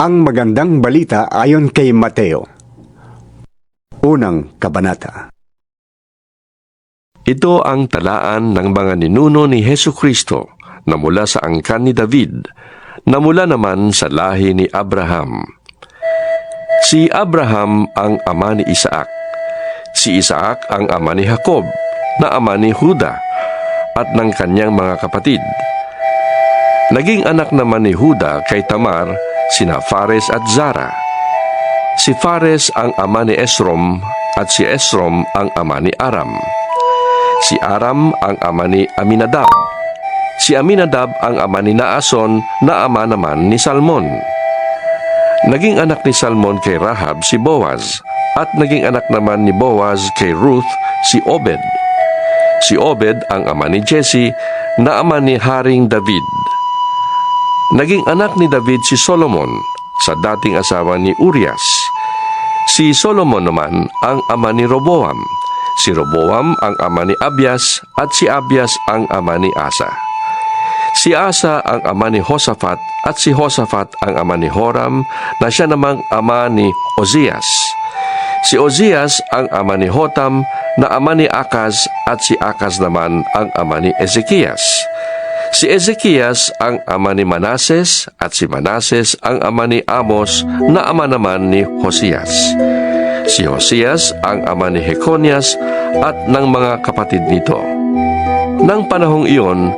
Ang magandang balita ayon kay Mateo. Unang kabanata. Ito ang talaan ng mga ninuno ni Heso Kristo na mula sa angkan ni David, na mula naman sa lahi ni Abraham. Si Abraham ang ama ni Isaac. Si Isaac ang ama ni Jacob, na ama ni Huda, at ng kanyang mga kapatid. Naging anak naman ni Huda kay Tamar, sina Fares at Zara. Si Fares ang ama ni Esrom at si Esrom ang ama ni Aram. Si Aram ang ama ni Aminadab. Si Aminadab ang ama ni Naason na ama naman ni Salmon. Naging anak ni Salmon kay Rahab si Boaz at naging anak naman ni Boaz kay Ruth si Obed. Si Obed ang ama ni Jesse na ama ni Haring David. Naging anak ni David si Solomon sa dating asawa ni Urias. Si Solomon naman ang ama ni Roboam. Si Roboam ang ama ni Abias at si Abias ang ama ni Asa. Si Asa ang ama ni Hosafat at si Hosafat ang ama ni Horam na siya namang ama ni Ozias. Si Ozias ang ama ni Hotam na ama ni Akaz at si Akaz naman ang ama ni Ezekias. Si Ezekias ang ama ni Manases at si Manases ang ama ni Amos na ama naman ni Hosias. Si Hosias ang ama ni Heconias at ng mga kapatid nito. Nang panahong iyon,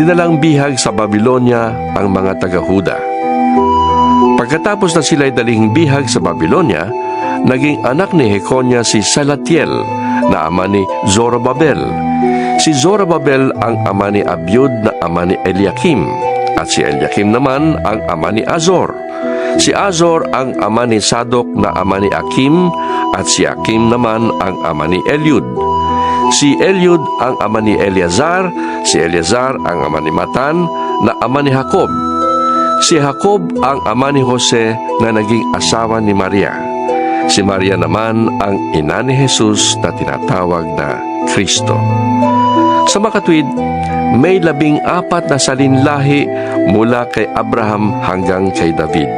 dinalang bihag sa Babylonia ang mga taga-Huda. Pagkatapos na sila'y daling bihag sa Babylonia, naging anak ni Heconias si Salatiel na ama ni Zorobabel. Si Zorobabel ang ama ni Abiud na ama ni Eliakim at si Eliakim naman ang ama ni Azor. Si Azor ang ama ni Sadok na ama ni Akim at si Akim naman ang ama ni Eliud. Si Eliud ang ama ni Eleazar, si Eleazar ang ama ni Matan na ama ni Jacob. Si Jacob ang ama ni Jose na naging asawa ni Maria. Si Maria naman ang ina ni Jesus na tinatawag na Kristo. Sa makatwid, may labing apat na salinlahi mula kay Abraham hanggang kay David.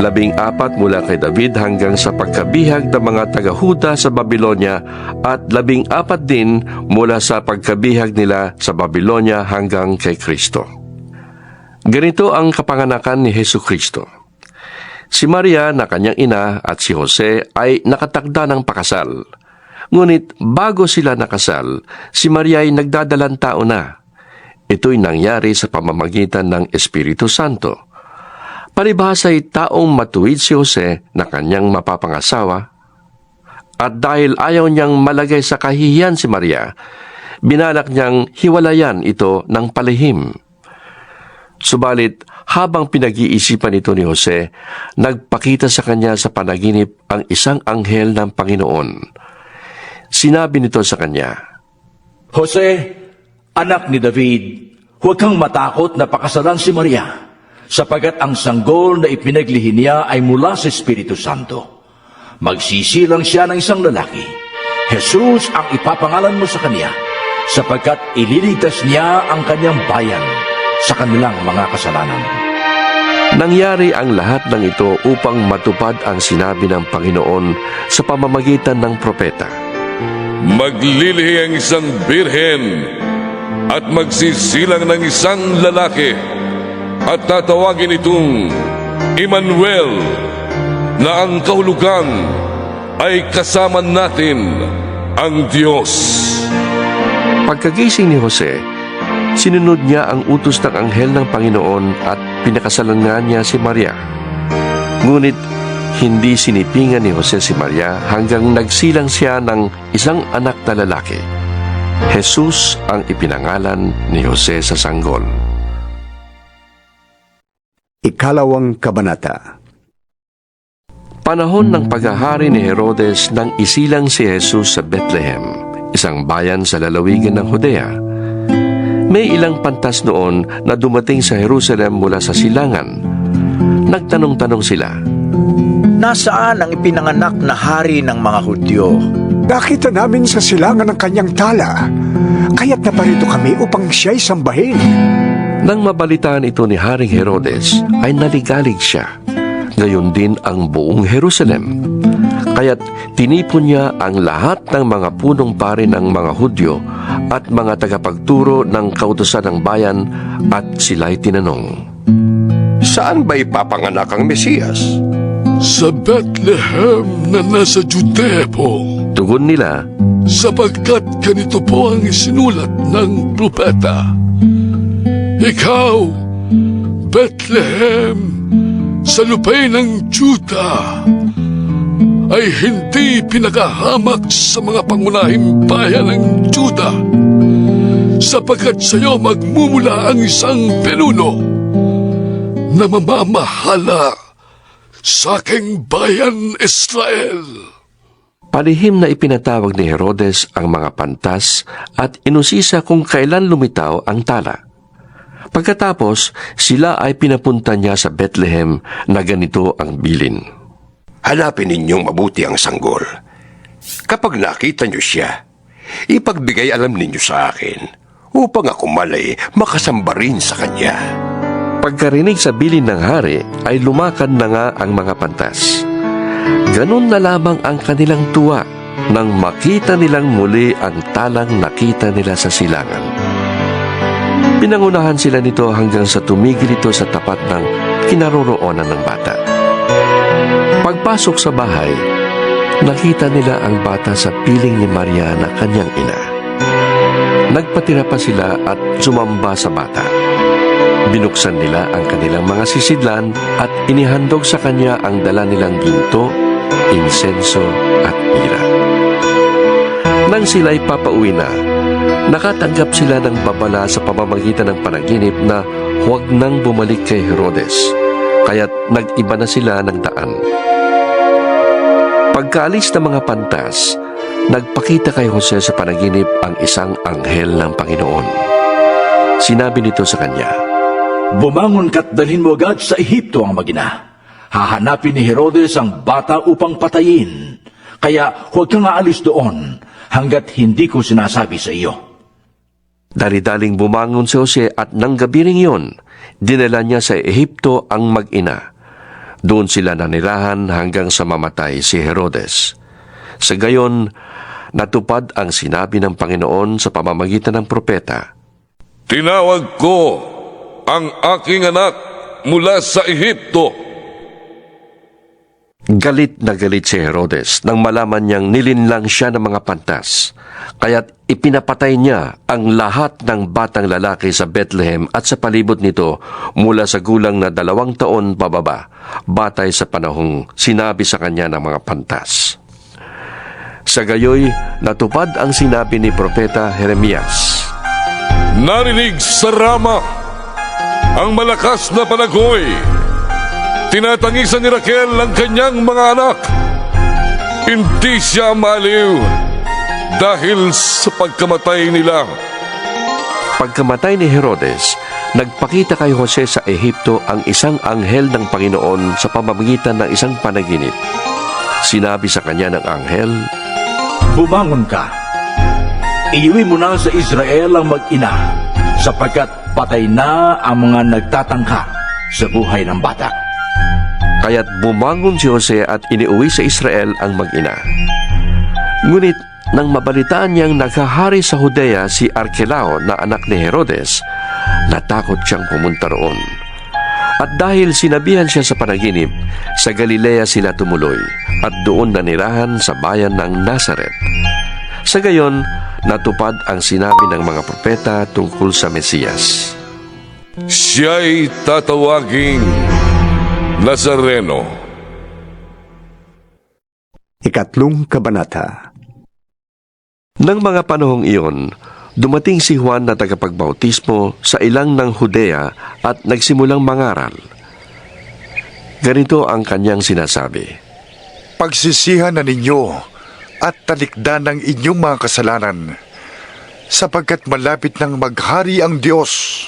Labing apat mula kay David hanggang sa pagkabihag ng mga taga-Huda sa Babylonia at labing apat din mula sa pagkabihag nila sa Babylonia hanggang kay Kristo. Ganito ang kapanganakan ni Heso Kristo. Si Maria na kanyang ina at si Jose ay nakatakda ng pakasal. Ngunit bago sila nakasal, si Maria ay nagdadalang tao na. Ito'y nangyari sa pamamagitan ng Espiritu Santo. Palibhasa taong matuwid si Jose na kanyang mapapangasawa at dahil ayaw niyang malagay sa kahihiyan si Maria, binalak niyang hiwalayan ito ng palihim. Subalit, habang pinag-iisipan ito ni Jose, nagpakita sa kanya sa panaginip ang isang anghel ng Panginoon. Sinabi nito sa kanya, Jose, anak ni David, huwag kang matakot na pakasalan si Maria, sapagat ang sanggol na ipinaglihi niya ay mula sa Espiritu Santo. Magsisilang siya ng isang lalaki. Jesus ang ipapangalan mo sa kanya, sapagkat ililigtas niya ang kanyang bayan sa kanilang mga kasalanan. Nangyari ang lahat ng ito upang matupad ang sinabi ng Panginoon sa pamamagitan ng propeta. Maglilihi ang isang birhen at magsisilang ng isang lalaki at tatawagin itong Emmanuel na ang kahulugan ay kasama natin ang Diyos. Pagkagising ni Jose, sinunod niya ang utos ng anghel ng Panginoon at pinakasalan nga niya si Maria. Ngunit hindi sinipingan ni Jose si Maria hanggang nagsilang siya ng isang anak na lalaki. Jesus ang ipinangalan ni Jose sa sanggol. Ikalawang kabanata. Panahon ng paghahari ni Herodes nang isilang si Jesus sa Bethlehem, isang bayan sa lalawigan ng Judea. May ilang pantas noon na dumating sa Jerusalem mula sa silangan. Nagtanong-tanong sila, Nasaan ang ipinanganak na hari ng mga Hudyo? Nakita namin sa silangan ng kanyang tala, kaya't naparito kami upang siya'y sambahin. Nang mabalitaan ito ni Haring Herodes, ay naligalig siya. gayon din ang buong Jerusalem. Kaya't tinipon niya ang lahat ng mga punong pari ng mga Hudyo at mga tagapagturo ng kautosan ng bayan at sila'y tinanong. Saan ba ipapanganak ang Mesiyas? Sa Bethlehem na nasa Judea po, Tugon nila, sapagkat ganito po ang isinulat ng propeta. Ikaw, Bethlehem, sa lupay ng Juda, ay hindi pinakahamak sa mga pangunahing bayan ng Juda, sapagkat sa iyo magmumula ang isang penuno na mamamahala sa aking bayan Israel. Palihim na ipinatawag ni Herodes ang mga pantas at inusisa kung kailan lumitaw ang tala. Pagkatapos, sila ay pinapunta niya sa Bethlehem na ganito ang bilin. Hanapin ninyong mabuti ang sanggol. Kapag nakita niyo siya, ipagbigay alam ninyo sa akin upang ako malay makasamba rin sa kanya. Pagkarinig sa bilin ng hari ay lumakad na nga ang mga pantas. Ganun na lamang ang kanilang tuwa nang makita nilang muli ang talang nakita nila sa silangan. Pinangunahan sila nito hanggang sa tumigil ito sa tapat ng kinaroroonan ng bata. Pagpasok sa bahay, nakita nila ang bata sa piling ni Maria na kanyang ina. Nagpatira pa sila at sumamba sa bata. Binuksan nila ang kanilang mga sisidlan at inihandog sa kanya ang dala nilang ginto, insenso at mira. Nang sila'y papauwi na, nakatanggap sila ng babala sa pamamagitan ng panaginip na huwag nang bumalik kay Herodes, kaya't nag-iba na sila ng daan. Pagkaalis ng mga pantas, nagpakita kay Jose sa panaginip ang isang anghel ng Panginoon. Sinabi nito sa kanya, Bumangon ka't dalhin mo agad sa Ehipto ang magina. Hahanapin ni Herodes ang bata upang patayin. Kaya huwag kang aalis doon hanggat hindi ko sinasabi sa iyo. Dali-daling bumangon si Jose at nang gabi ring yun, dinala niya sa Ehipto ang mag-ina. Doon sila nanirahan hanggang sa mamatay si Herodes. Sa gayon, natupad ang sinabi ng Panginoon sa pamamagitan ng propeta. Tinawag ko ang aking anak mula sa Ehipto. Galit na galit si Herodes nang malaman niyang nilinlang siya ng mga pantas. Kaya't ipinapatay niya ang lahat ng batang lalaki sa Bethlehem at sa palibot nito mula sa gulang na dalawang taon pababa, batay sa panahong sinabi sa kanya ng mga pantas. Sa gayoy, natupad ang sinabi ni Propeta Jeremias. Narinig sa Rama ang malakas na panagoy. Tinatangisan ni Raquel ang kanyang mga anak. Hindi siya maliw dahil sa pagkamatay nila. Pagkamatay ni Herodes, nagpakita kay Jose sa Ehipto ang isang anghel ng Panginoon sa pamamagitan ng isang panaginip. Sinabi sa kanya ng anghel, Bumangon ka. Iuwi mo na sa Israel ang mag-ina sapagkat patay na ang mga nagtatangka sa buhay ng bata. kaya't bumangon si Jose at iniuwi sa Israel ang mag-ina. Ngunit nang mabalitaan niyang naghahari sa Judea si Arkelao na anak ni Herodes, natakot siyang pumunta roon. At dahil sinabihan siya sa panaginip, sa Galilea sila tumuloy at doon nanirahan sa bayan ng Nazaret. Sa gayon, natupad ang sinabi ng mga propeta tungkol sa Mesiyas. Siya'y tatawaging Nazareno. Ikatlong Kabanata Nang mga panahong iyon, dumating si Juan na tagapagbautismo sa ilang ng Judea at nagsimulang mangaral. Ganito ang kanyang sinasabi. pagsisihan na ninyo at talikdan ng inyong mga kasalanan sapagkat malapit nang maghari ang Diyos.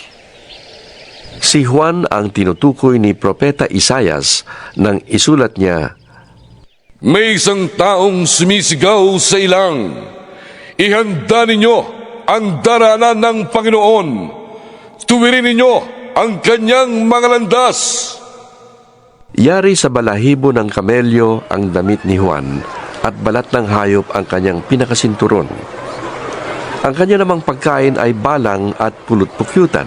Si Juan ang tinutukoy ni Propeta Isayas nang isulat niya, May isang taong sumisigaw sa ilang. Ihanda ninyo ang daranan ng Panginoon. Tuwirin ninyo ang kanyang mga landas. Yari sa balahibo ng kamelyo ang damit ni Juan at balat ng hayop ang kanyang pinakasinturon. Ang kanya namang pagkain ay balang at pulot-pukyutan.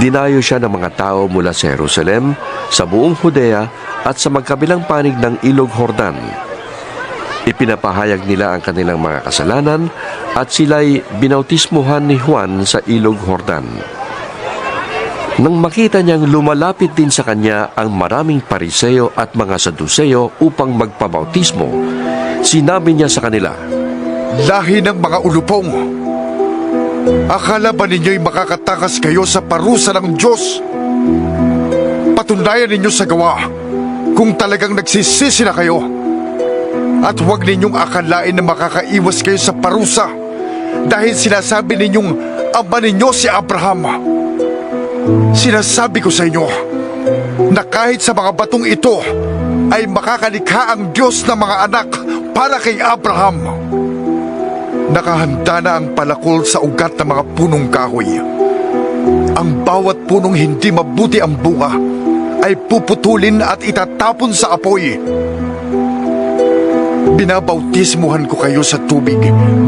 Dinayo siya ng mga tao mula sa Jerusalem, sa buong Judea at sa magkabilang panig ng Ilog Hordan. Ipinapahayag nila ang kanilang mga kasalanan at sila'y binautismuhan ni Juan sa Ilog Hordan. Nang makita niyang lumalapit din sa kanya ang maraming pariseo at mga saduseo upang magpabautismo, sinabi niya sa kanila, Lahi ng mga ulupong! Akala ba ninyo'y makakatakas kayo sa parusa ng Diyos? Patunayan ninyo sa gawa kung talagang nagsisisi na kayo. At huwag ninyong akalain na makakaiwas kayo sa parusa dahil sinasabi ninyong ama ninyo si Abraham. Sinasabi ko sa inyo na kahit sa mga batong ito ay makakalikha ang Diyos ng mga anak para kay Abraham. Nakahanda na ang palakol sa ugat ng mga punong kahoy. Ang bawat punong hindi mabuti ang bunga ay puputulin at itatapon sa apoy. Binabautismuhan ko kayo sa tubig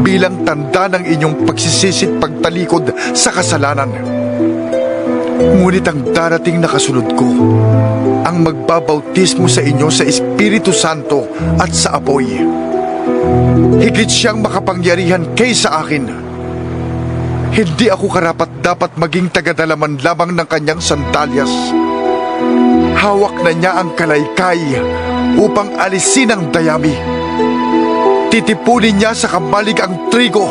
bilang tanda ng inyong pagsisisit pagtalikod sa kasalanan. Ngunit ang darating na kasunod ko, ang magbabautismo sa inyo sa Espiritu Santo at sa apoy. Higit siyang makapangyarihan kaysa akin. Hindi ako karapat dapat maging tagadalaman lamang ng kanyang sandalyas. Hawak na niya ang kalaykay upang alisin ang dayami. Titipunin niya sa kamalig ang trigo.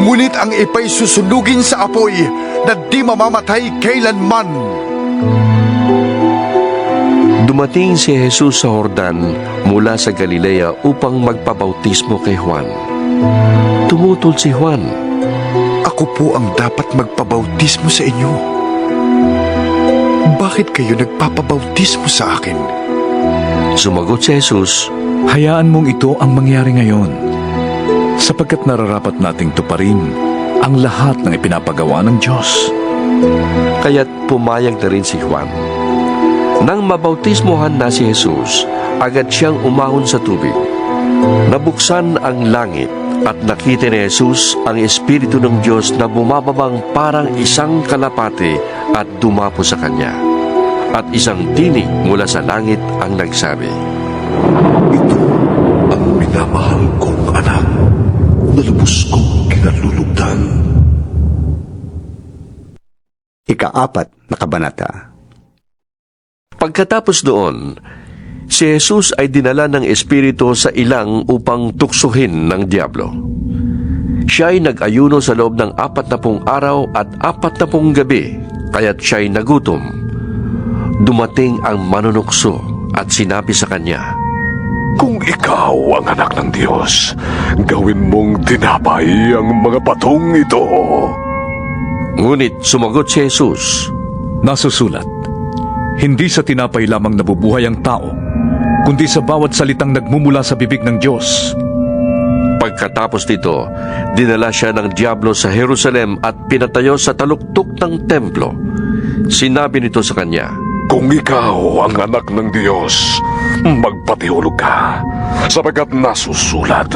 Ngunit ang ipay susunugin sa apoy na di mamamatay kailanman. Dumating si Jesus sa Hordan mula sa Galilea upang magpabautismo kay Juan. Tumutol si Juan. Ako po ang dapat magpabautismo sa inyo. Bakit kayo nagpapabautismo sa akin? Sumagot si Jesus, Hayaan mong ito ang mangyari ngayon sapagkat nararapat nating tuparin ang lahat ng ipinapagawa ng Diyos. kaya't pumayag na rin si Juan. Nang mabautismohan na si Jesus, agad siyang umahon sa tubig. Nabuksan ang langit at nakita ni Jesus ang Espiritu ng Diyos na bumababang parang isang kalapate at dumapo sa kanya. At isang tinig mula sa langit ang nagsabi, na lubos kong kinalulugdan. Ikaapat na kabanata. Pagkatapos doon, si Jesus ay dinala ng Espiritu sa ilang upang tuksuhin ng Diablo. Siya ay nag-ayuno sa loob ng apat na pung araw at apat na pung gabi, kaya't siya ay nagutom. Dumating ang manunukso at sinabi sa kanya, Kung ikaw ang anak ng Diyos, gawin mong tinapay ang mga batong ito. Ngunit sumagot si Jesus, Nasusulat, hindi sa tinapay lamang nabubuhay ang tao, kundi sa bawat salitang nagmumula sa bibig ng Diyos. Pagkatapos nito, dinala siya ng Diablo sa Jerusalem at pinatayo sa taluktok ng templo. Sinabi nito sa kanya, Kung ikaw ang anak ng Diyos, magpatihulog ka, sapagkat nasusulat,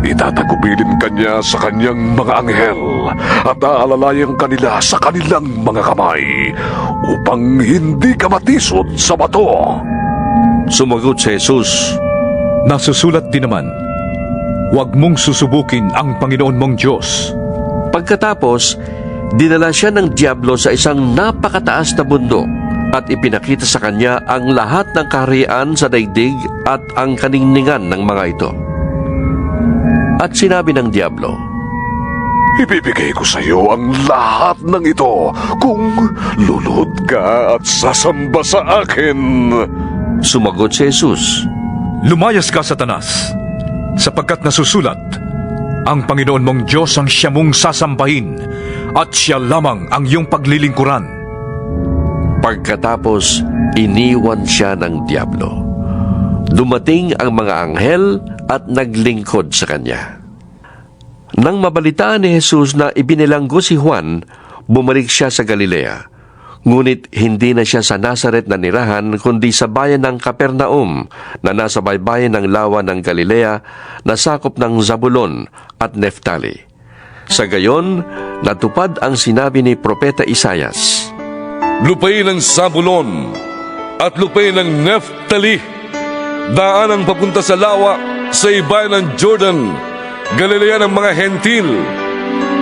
itatagubilin kanya sa kanyang mga anghel at aalalayan kanila sa kanilang mga kamay upang hindi ka matisod sa bato. Sumagot si Jesus, Nasusulat din naman, huwag mong susubukin ang Panginoon mong Diyos. Pagkatapos, dinala siya ng Diablo sa isang napakataas na bundok at ipinakita sa kanya ang lahat ng kaharian sa daigdig at ang kaningningan ng mga ito. At sinabi ng Diablo, Ibibigay ko sa iyo ang lahat ng ito kung lulod ka at sasamba sa akin. Sumagot si Jesus, Lumayas ka, Satanas, sapagkat nasusulat, ang Panginoon mong Diyos ang siya mong sasambahin at siya lamang ang iyong paglilingkuran. Pagkatapos, iniwan siya ng Diablo. Dumating ang mga anghel at naglingkod sa kanya. Nang mabalitaan ni Jesus na ibinilanggo si Juan, bumalik siya sa Galilea. Ngunit hindi na siya sa Nazaret na nirahan kundi sa bayan ng Capernaum na nasa baybayin ng lawa ng Galilea na sakop ng Zabulon at Neftali. Sa gayon, natupad ang sinabi ni Propeta Isayas. Lupain ng Sabulon at lupain ng Neftali. Daan ang papunta sa lawa sa ibayan ng Jordan, Galilea ng mga hentil.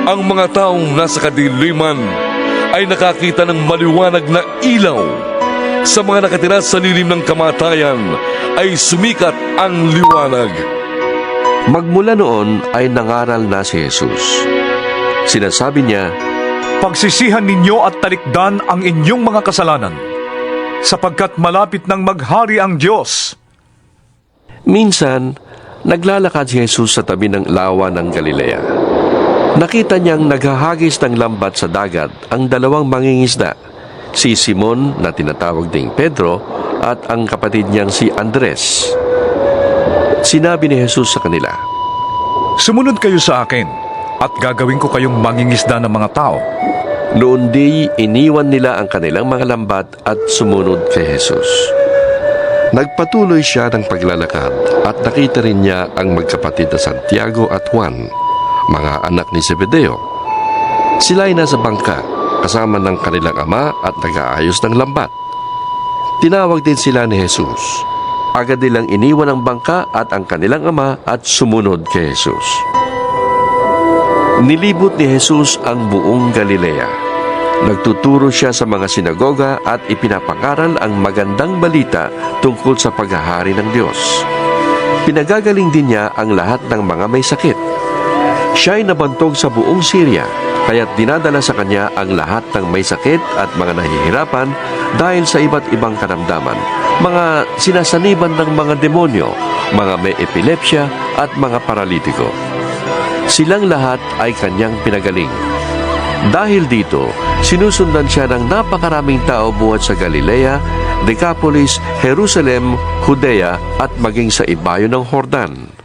Ang mga taong nasa kadiliman ay nakakita ng maliwanag na ilaw. Sa mga nakatira sa lilim ng kamatayan ay sumikat ang liwanag. Magmula noon ay nangaral na si Jesus. Sinasabi niya, Pagsisihan ninyo at talikdan ang inyong mga kasalanan, sapagkat malapit nang maghari ang Diyos. Minsan, naglalakad si Jesus sa tabi ng lawa ng Galilea. Nakita niyang naghahagis ng lambat sa dagat ang dalawang mangingisda, si Simon na tinatawag ding Pedro at ang kapatid niyang si Andres. Sinabi ni Jesus sa kanila, Sumunod kayo sa akin, at gagawin ko kayong mangingisda ng mga tao. Noon di iniwan nila ang kanilang mga lambat at sumunod kay Jesus. Nagpatuloy siya ng paglalakad at nakita rin niya ang magkapatid na Santiago at Juan, mga anak ni Zebedeo. Sila ay nasa bangka kasama ng kanilang ama at nag-aayos ng lambat. Tinawag din sila ni Jesus. Agad nilang iniwan ang bangka at ang kanilang ama at sumunod kay Jesus. Nilibot ni Jesus ang buong Galilea. Nagtuturo siya sa mga sinagoga at ipinapangaral ang magandang balita tungkol sa paghahari ng Diyos. Pinagagaling din niya ang lahat ng mga may sakit. Siya ay nabantog sa buong Syria, kaya't dinadala sa kanya ang lahat ng may sakit at mga nahihirapan dahil sa iba't ibang karamdaman, mga sinasaniban ng mga demonyo, mga may epilepsya at mga paralitiko. Silang lahat ay kanyang pinagaling. Dahil dito, sinusundan siya ng napakaraming tao buhat sa Galilea, Decapolis, Jerusalem, Judea at maging sa ibayo ng Hordan.